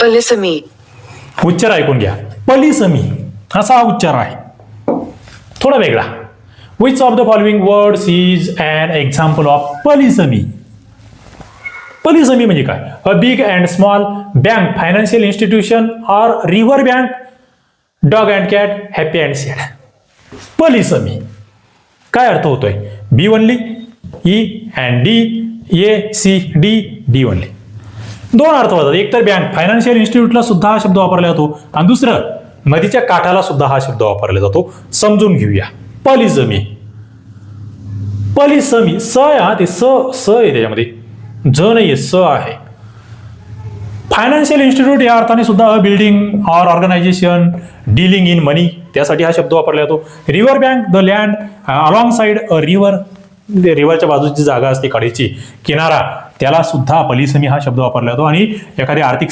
पलिसमी. उच्चार ऐकून घ्या. पलिसमी. असा हा उच्चार आहे. थोडा वेगळा. Which of the following words is an example of polysemy? Polysemy म्हणजे काय? A big and small bank financial institution or river bank dog and cat happy and sad polysemy. काय अर्थ होतोय? B only E and D A C D D only दोन अर्थ होतात. एक तर बँक फायनान्शियल इन्स्टिट्यूटला सुद्धा हा शब्द वापरला जातो आणि दुसरं नदीच्या काठाला सुद्धा हा शब्द वापरला जातो. समजून घेऊया. पलिजमी पलिसमी स आहे हा ते स स आहे त्याच्यामध्ये. ज नाही स आहे. फायनान्शियल इन्स्टिट्यूट या अर्थाने सुद्धा a building or organization dealing in money त्यासाठी हा शब्द वापरला जातो. River bank the land alongside a river म्हणजे रेवाच्या बाजूची जागा असते कडेची किनारा त्याला सुद्धा पलिसमी हा शब्द वापरला जातो. आणि एखादी आर्थिक